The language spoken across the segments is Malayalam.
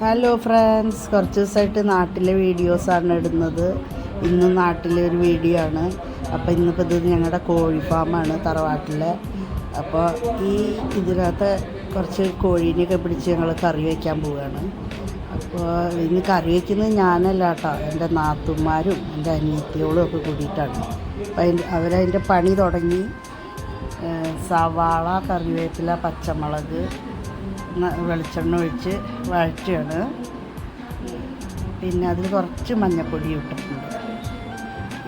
ഹലോ ഫ്രണ്ട്സ് കുറച്ച് ദിവസമായിട്ട് നാട്ടിലെ വീഡിയോസാണ് ഇടുന്നത്. ഇന്ന് നാട്ടിലെ ഒരു വീഡിയോ ആണ്. അപ്പോൾ ഇന്നിപ്പോൾ ഇത് ഞങ്ങളുടെ കോഴി ഫാമാണ് തറവാട്ടിലെ. അപ്പോൾ ഈ ഇതിനകത്ത് കുറച്ച് കോഴീനെയൊക്കെ പിടിച്ച് ഞങ്ങൾ കറി വയ്ക്കാൻ പോവുകയാണ് അപ്പോൾ ഇന്ന് കറി വയ്ക്കുന്നത് ഞാനല്ല കേട്ടോ എന്റെ നാത്തുമാരും എന്റെ അനിയത്തിയോളും ഒക്കെ കൂടിയിട്ടാണ്. അപ്പോൾ അതിന്റെ അവരതിന്റെ പണി തുടങ്ങി. സവാള കറിവേപ്പില പച്ചമുളക് വെളിച്ചെണ്ണ ഒഴിച്ച് വഴറ്റുകയാണ്. പിന്നെ അതിൽ കുറച്ച് മഞ്ഞപ്പൊടി ഇട്ടിട്ടുണ്ട്.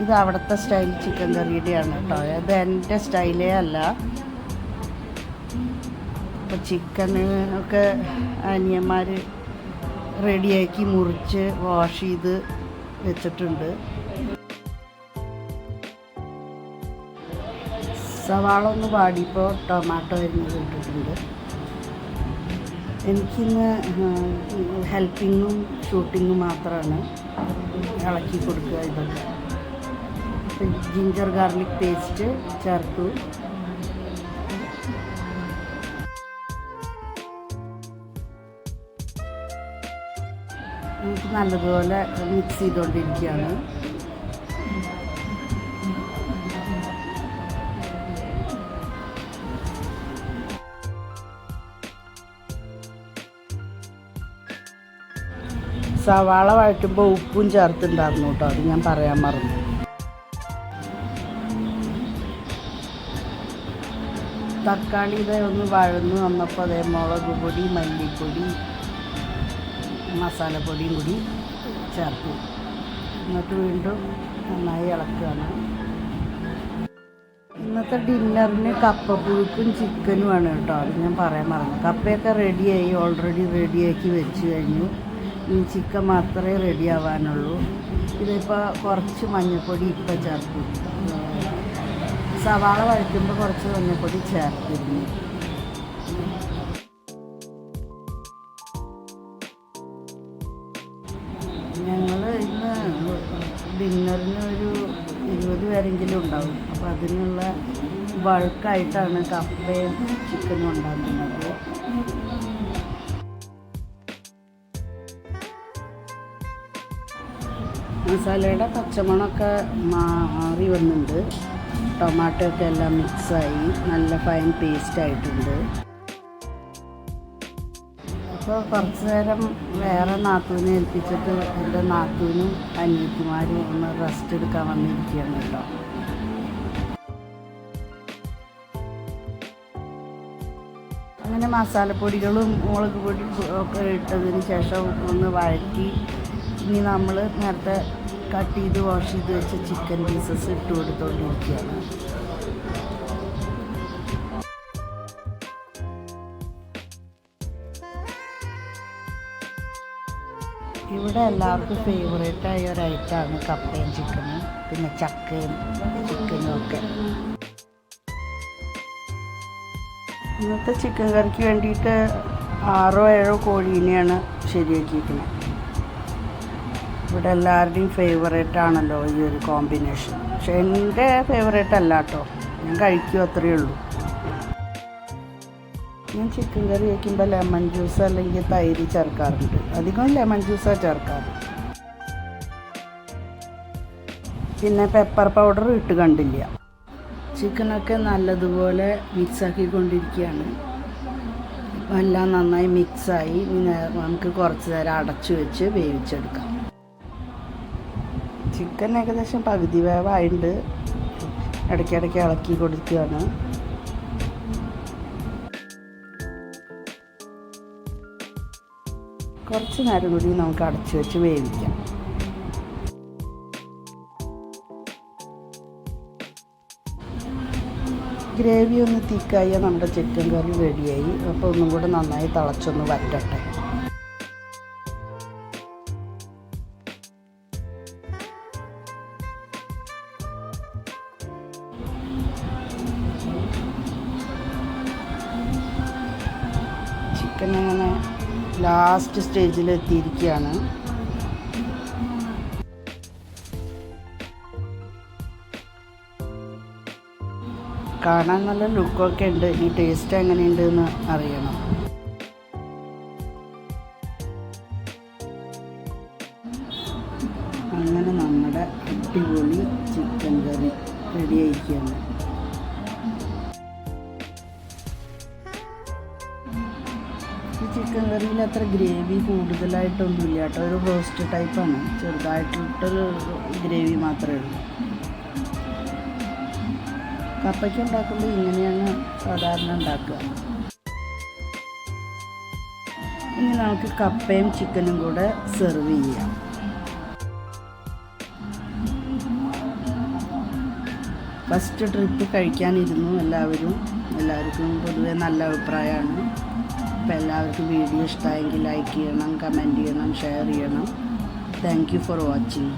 ഇത് അവിടുത്തെ സ്റ്റൈൽ ചിക്കൻ കറിയുടെയാണ് കേട്ടോ. ഇത് എന്റെ സ്റ്റൈലേ അല്ല. അപ്പോൾ ചിക്കൻ ഒക്കെ അനിയന്മാർ റെഡിയാക്കി മുറിച്ച് വാഷ് ചെയ്ത് വെച്ചിട്ടുണ്ട്. സവാള ഒന്ന് വാടിയപ്പോൾ ടൊമാറ്റോ അരിഞ്ഞ് ഇട്ടിട്ടുണ്ട്. എനിക്കിന്ന് ഹെൽപ്പിങ്ങും ഷൂട്ടിങ്ങും മാത്രമാണ് ഇളക്കി കൊടുക്കുക ഇതൊക്കെ. അപ്പം ജിഞ്ചർ ഗാർലിക് പേസ്റ്റ് ചേർത്തു. നമുക്ക് നല്ലതുപോലെ മിക്സ് ചെയ്തുകൊണ്ടിരിക്കുകയാണ്. സവാള വഴറ്റുമ്പോൾ ഉപ്പും ചേർത്തിണ്ടായിരുന്നു കേട്ടോ. അത് ഞാൻ പറയാൻ മറന്നു. തക്കാളി ഇത് ഒന്ന് വഴന്ന് വന്നപ്പോൾ അതേ മുളക് പൊടി മല്ലിപ്പൊടി മസാലപ്പൊടിയും കൂടി ചേർത്തു. എന്നിട്ട് വീണ്ടും നന്നായി ഇളക്കുകയാണ്. ഇന്നത്തെ ഡിന്നറിന് കപ്പപ്പുഴുക്കും ചിക്കനുമാണ് കേട്ടോ. അത് ഞാൻ പറയാൻ മറന്നു. കപ്പയൊക്കെ റെഡിയായി ഓൾറെഡി റെഡിയാക്കി വെച്ച് കഴിഞ്ഞു. ചിക്കൻ മാത്രമേ റെഡി ആവാനുള്ളൂ. ഇതിപ്പോൾ കുറച്ച് മഞ്ഞൾപ്പൊടി ഇപ്പം ചേർത്തു സവാള വഴറ്റുമ്പോൾ കുറച്ച് മഞ്ഞൾപ്പൊടി ചേർത്തിരുന്നു ഞങ്ങൾ ഇന്ന് ഡിന്നറിന് ഒരു ഇരുപത് പേരെങ്കിലും ഉണ്ടാവും. അപ്പോൾ അതിനുള്ള ബൾക്കായിട്ടാണ് കപ്പയും ചിക്കനും ഉണ്ടാക്കുന്നത്. മസാലയുടെ പച്ചമണമൊക്കെ മാറി വന്നിട്ടുണ്ട്. ടൊമാറ്റോ ഒക്കെ എല്ലാം മിക്സായി. നല്ല ഫൈൻ പേസ്റ്റ് ആയിട്ടുണ്ട്. അപ്പോൾ കുറച്ച് നേരം വേറെ നാത്തൂനെ ഏൽപ്പിച്ചിട്ട് എന്റെ നാത്തൂനും അനിയത്തിമാരും ഒന്ന് റെസ്റ്റ് എടുക്കാൻ വന്നിരിക്കുകയാണ് കേട്ടോ. അങ്ങനെ മസാലപ്പൊടികളും മുളക് പൊടി ഒക്കെ ഇട്ടതിന് ശേഷം ഒന്ന് വഴറ്റി ഇനി നമ്മൾ നേരത്തെ കട്ട് ചെയ്ത് വാഷ് ചെയ്ത് വെച്ച ചിക്കൻ പീസസ് ഇട്ട് കൊടുത്തോണ്ടിരിക്കുകയാണ്. ഇവിടെ എല്ലാവർക്കും ഫേവറേറ്റ് ആയ ഒരു ഐറ്റമാണ് കപ്പയും ചിക്കനും പിന്നെ ചക്കയും ചിക്കനും ഒക്കെ. ഇന്നത്തെ ചിക്കൻ കറിക്ക് വേണ്ടിയിട്ട് ആറോ ഏഴോ കോഴീനെയാണ് ശരിയാക്കിയിരിക്കുന്നത്. ഇവിടെ എല്ലാവരുടെയും ഫേവറേറ്റ് ആണല്ലോ ഈ ഒരു കോമ്പിനേഷൻ പക്ഷെ എന്റെ ഫേവറേറ്റ് അല്ല കേട്ടോ ഞാൻ കഴിക്കും അത്രയേ ഉള്ളൂ. ഞാൻ ചിക്കൻ കറി വയ്ക്കുമ്പോൾ ലെമൺ ജ്യൂസ് അല്ലെങ്കിൽ തൈര് ചേർക്കാറുണ്ട്. അധികം ലെമൺ ജ്യൂസാണ് ചേർക്കാറ്. പിന്നെ പെപ്പർ പൗഡർ ഇട്ട് കണ്ടില്ല. ചിക്കനൊക്കെ നല്ലതുപോലെ മിക്സാക്കിക്കൊണ്ടിരിക്കുകയാണ് എല്ലാം നന്നായി മിക്സായി നമുക്ക് കുറച്ച് നേരം അടച്ചു വെച്ച് വേവിച്ചെടുക്കാം. ചിക്കൻ ഏകദേശം പകുതി വേവായിട്ടുണ്ട് ഇടയ്ക്കിടയ്ക്ക് ഇളക്കി കൊടുക്കുകയാണ് കുറച്ച് നേരം കൂടി നമുക്ക് അടച്ചു വെച്ച് വേവിക്കാം. ഗ്രേവി ഒന്ന് തീക്കായ നമ്മുടെ ചിക്കൻ കറി റെഡിയായി അപ്പോൾ ഒന്നും കൂടെ നന്നായി തിളച്ചൊന്ന് വറ്റട്ടെ ചിക്കൻ ഇങ്ങനെ ലാസ്റ്റ് സ്റ്റേജിൽ എത്തിയിരിക്കുകയാണ്. കാണാൻ നല്ല ലുക്കൊക്കെ ഉണ്ട്. ഈ ടേസ്റ്റ് എങ്ങനെയുണ്ടെന്ന് അറിയണം. അങ്ങനെ നമ്മുടെ അടിപൊളി ചിക്കൻ കറി റെഡിയായിരിക്കുകയാണ് ചിക്കൻ കറിയിൽ അത്ര ഗ്രേവി കൂടുതലായിട്ടൊന്നുമില്ല കേട്ടോ. ഒരു റോസ്റ്റ് ടൈപ്പാണ് ചെറുതായിട്ടൊരു ഗ്രേവി മാത്രമേ ഉള്ളൂ. കപ്പയ്ക്ക് ഉണ്ടാക്കുമ്പോൾ ഇങ്ങനെയാണ് സാധാരണ ഉണ്ടാക്കുക. ഇനി നമുക്ക് കപ്പയും ചിക്കനും കൂടെ സെർവ് ചെയ്യാം. ഫസ്റ്റ് ട്രിപ്പ് കഴിക്കാനിരുന്നു എല്ലാവരും. എല്ലാവർക്കും പൊതുവേ നല്ല അഭിപ്രായമാണ്. അപ്പോൾ എല്ലാവർക്കും വീഡിയോ ഇഷ്ടമായെങ്കിൽ ലൈക്ക് ചെയ്യണം കമന്റ് ചെയ്യണം ഷെയർ ചെയ്യണം. Thank you for watching